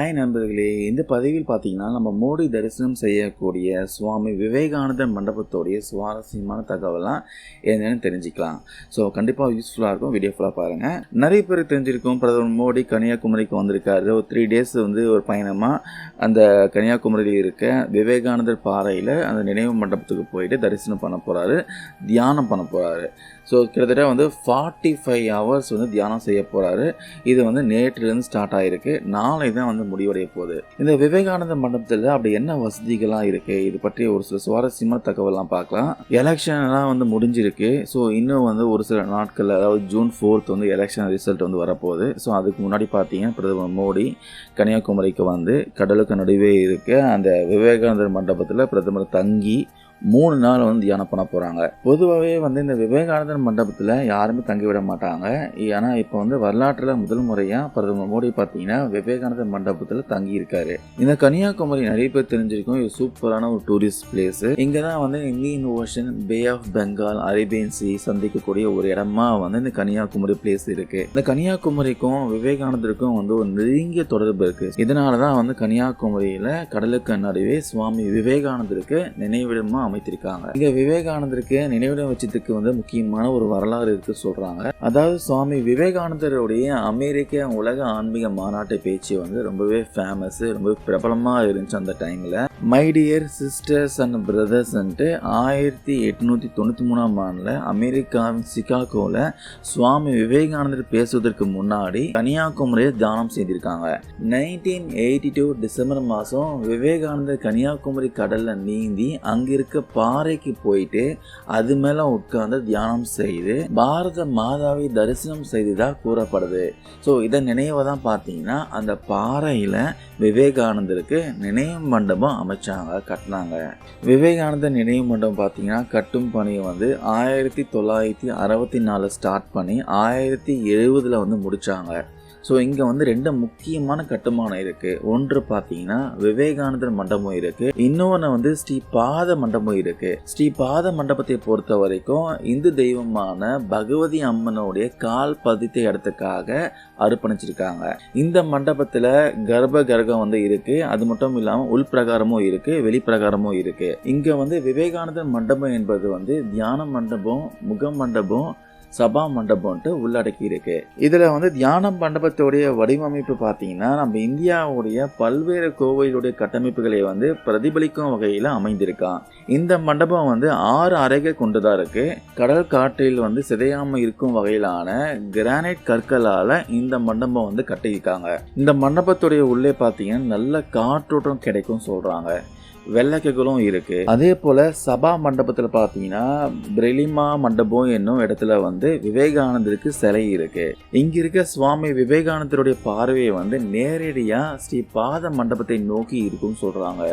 Hi நண்பர்களே இந்த பதிவில் பார்த்தீங்கன்னா நம்ம மோடி தரிசனம் செய்யக்கூடிய சுவாமி விவேகானந்தர் மண்டபத்தோடைய சுவாரஸ்யமான தகவலாம் என்னென்னு தெரிஞ்சுக்கலாம். ஸோ கண்டிப்பாக யூஸ்ஃபுல்லாக இருக்கும் வீடியோ ஃபுல்லாக பாருங்கள் நிறைய பேர் தெரிஞ்சிருக்கும் பிரதமர் மோடி கன்னியாகுமரிக்கு வந்திருக்காரு. ஒரு த்ரீ டேஸ் வந்து ஒரு பயணமாக அந்த கன்னியாகுமரியில் இருக்க விவேகானந்தர் பாறையில் அந்த நினைவு மண்டபத்துக்கு போயிட்டு தரிசனம் பண்ண போகிறாரு தியானம் பண்ண போகிறாரு ஸோ கிட்டத்தட்ட வந்து ஃபார்ட்டி ஃபைவ் ஹவர்ஸ் வந்து தியானம் செய்ய போகிறாரு இது வந்து நேற்றுலேருந்து ஸ்டார்ட் ஆகிருக்கு நாளை தான் வந்து முடிவடைய போகுது. இந்த விவேகானந்த மண்டபத்தில் அப்படி என்ன வசதிகள்லாம் இருக்குது இது பற்றி ஒரு சில சுவாரஸ்யமான தகவலாம் பார்க்கலாம். எலெக்ஷன்லாம் வந்து முடிஞ்சிருக்கு. ஸோ இன்னும் வந்து ஒரு சில நாட்களில் அதாவது ஜூன் ஃபோர்த் வந்து எலெக்ஷன் ரிசல்ட் வந்து வரப்போகுது. ஸோ அதுக்கு முன்னாடி பார்த்தீங்கன்னா பிரதமர் மோடி கன்னியாகுமரிக்கு வந்து கடலுக்கு நடுவே இருக்க. அந்த விவேகானந்தர் மண்டபத்தில் பிரதமர் தங்கி மூணு நாள் வந்து தியானம் பண்ண போகிறாங்க பொதுவாகவே வந்து இந்த விவேகானந்தர் மண்டபத்தில் யாருமே தங்கிவிட மாட்டாங்க. ஏன்னா இப்போ வந்து வரலாற்றில் முதல் முறையாக பிரதமர் மோடி பார்த்தீங்கன்னா விவேகானந்தர் மண்டபத்தில் தங்கியிருக்காரு இந்த கன்னியாகுமரி நிறைய பேர் தெரிஞ்சிருக்கும். இது சூப்பரான ஒரு டூரிஸ்ட் பிளேஸ் இங்கே தான் வந்து Indian Ocean Bay of Bengal Arabian Sea சந்திக்கக்கூடிய ஒரு இடமா வந்து இந்த கன்னியாகுமரி பிளேஸ் இருக்குது இந்த கன்னியாகுமரிக்கும் விவேகானந்தருக்கும் வந்து ஒரு நெருங்கிய தொடர்பு இருக்குது இதனால தான் வந்து கன்னியாகுமரியில் கடலுக்கு நடுவே சுவாமி விவேகானந்தருக்கு நினைவிடமாக அமைத்திருக்காங்க. இங்க விவேகானந்தருக்கு நினைவிடம் வச்சதுக்கு வந்து முக்கியமான ஒரு வரலாறு இருக்கு சொல்றாங்க. அதாவது சுவாமி விவேகானந்தருடைய அமெரிக்க உலக ஆன்மீக மாநாட்டு பேச்சு வந்து ரொம்பவே ஃபேமஸ் ரொம்ப பிரபலமா இருந்துச்சு அந்த டைம்ல மை டியர் சிஸ்டர்ஸ் அண்ட் பிரதர்ஸ்ன்ட்டு ஆயிரத்தி எட்நூற்றி தொண்ணூற்றி மூணாம் ஆண்டில் அமெரிக்காவின் சிகாகோவில் சுவாமி விவேகானந்தர் பேசுவதற்கு முன்னாடி கன்னியாகுமரியை தானம் செய்திருக்காங்க. நைன்டீன் எயிட்டி டூ டிசம்பர் மாதம் விவேகானந்தர் கன்னியாகுமரி கடலில் நீந்தி அங்கே இருக்க பாறைக்கு போயிட்டு அது மேலே உட்கார்ந்து தியானம் செய்து பாரத மாதாவை தரிசனம் செய்ததாக கூறப்படுது. ஸோ இதை நினைவை தான் பார்த்தீங்கன்னா அந்த பாறையில் விவேகானந்தருக்கு நினைவு மண்டபம் அமைச்சாங்க கட்டினாங்க. விவேகானந்தர் நினைவு மண்டபம் பார்த்தீங்கன்னா கட்டும் பணியை வந்து ஆயிரத்தி தொள்ளாயிரத்தி அறுபத்தி நாலு ஸ்டார்ட் பண்ணி ஆயிரத்தி எழுபதில் வந்து முடித்தாங்க ஸோ இங்கே வந்து ரெண்டு முக்கியமான கட்டுமானம் இருக்குது ஒன்று பார்த்தீங்கன்னா விவேகானந்தர் மண்டபம் இருக்குது இன்னொன்று வந்து ஸ்ரீ பாத மண்டபம் இருக்குது ஸ்ரீ பாத மண்டபத்தை பொறுத்த வரைக்கும் இந்து தெய்வமான பகவதி அம்மனுடைய கால் பதித்த இடத்துக்காக அர்ப்பணிச்சிருக்காங்க. இந்த மண்டபத்தில் கர்ப்ப கரகம் வந்து இருக்குது அது மட்டும் இல்லாமல் உள்பிரகாரமும் இருக்குது வெளிப்பிரகாரமும் இருக்குது இங்கே வந்து விவேகானந்தர் மண்டபம் என்பது வந்து தியான மண்டபம் முக மண்டபம் சபா மண்டபம்ன்ட்டு உள்ளடக்கி இருக்கு. இதில் வந்து தியான மண்டபத்துடைய வடிவமைப்பு பார்த்தீங்கன்னா நம்ம இந்தியாவுடைய பல்வேறு கோவிலுடைய கட்டமைப்புகளை வந்து பிரதிபலிக்கும் வகையில் அமைந்திருக்கான். இந்த மண்டபம் வந்து ஆறு அறைகள் கொண்டுதான் இருக்கு. கடல் காற்றில் வந்து சிதையாமல் இருக்கும் வகையிலான கிரானைட் கற்களால் இந்த மண்டபம் வந்து கட்டியிருக்காங்க. இந்த மண்டபத்துடைய உள்ளே பார்த்தீங்கன்னா நல்ல காற்றோட்டம் கிடைக்கும் சொல்கிறாங்க வெள்ளக்கைகளும் இருக்கு. அதே போல சபா மண்டபத்தில் பார்த்தீங்கன்னா பிரெலிமா மண்டபம் என்னும் இடத்துல வந்து விவேகானந்தருக்கு சிலை இருக்கு. இங்க இருக்க சுவாமி விவேகானந்தருடைய பார்வையை வந்து நேரடியாக ஸ்ரீ பாத மண்டபத்தை நோக்கி இருக்கும்னு சொல்றாங்க.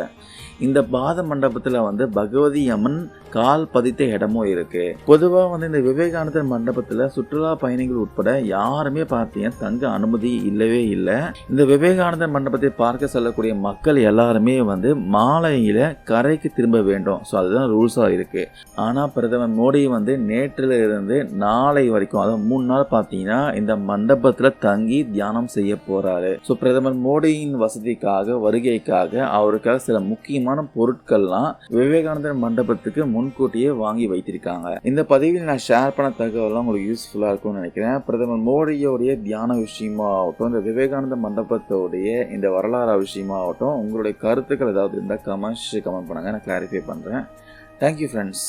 இந்த பாத மண்டபத்தில் வந்து பகவதி அம்மன் கால் பதித்த இடமும் இருக்கு. பொதுவாக வந்து இந்த விவேகானந்தர் மண்டபத்தில் சுற்றுலா பயணிகள் உட்பட யாருமே பார்த்தீங்கன்னா தங்க அனுமதி இல்லவே இல்லை. இந்த விவேகானந்தர் மண்டபத்தை பார்க்க செல்லக்கூடிய மக்கள் எல்லாருமே வந்து மாலை மாலையில் கரைக்கு திரும்ப வேண்டும். ஸோ அதுதான் ரூல்ஸாக இருக்கு. ஆனால் பிரதமர் மோடி வந்து நேற்றில் இருந்து நாளை வரைக்கும் அதாவது மூணு நாள் பார்த்தீங்கன்னா இந்த மண்டபத்தில் தங்கி தியானம் செய்ய போறாரு. ஸோ பிரதமர் மோடியின் வசதிக்காக வருகைக்காக அவருக்காக சில முக்கியமான பொருட்கள்லாம் விவேகானந்தர் மண்டபத்துக்கு முன்கூட்டியே வாங்கி வைத்திருக்காங்க. இந்த பதிவில் நான் ஷேர் பண்ண தகவலாம் உங்களுக்கு யூஸ்ஃபுல்லாக இருக்கும்னு நினைக்கிறேன். பிரதமர் மோடியோடைய தியான விஷயமா ஆகட்டும் இந்த விவேகானந்த மண்டபத்தோடைய இந்த வரலாறு விஷயமா ஆகட்டும் உங்களுடைய கருத்துக்கள் ஏதாவது இருந்தால் மச் கமெண்ட் பண்ணுங்கள் நான் கிளாரிஃபை பண்ணுறேன் தேங்க்யூ ஃப்ரெண்ட்ஸ்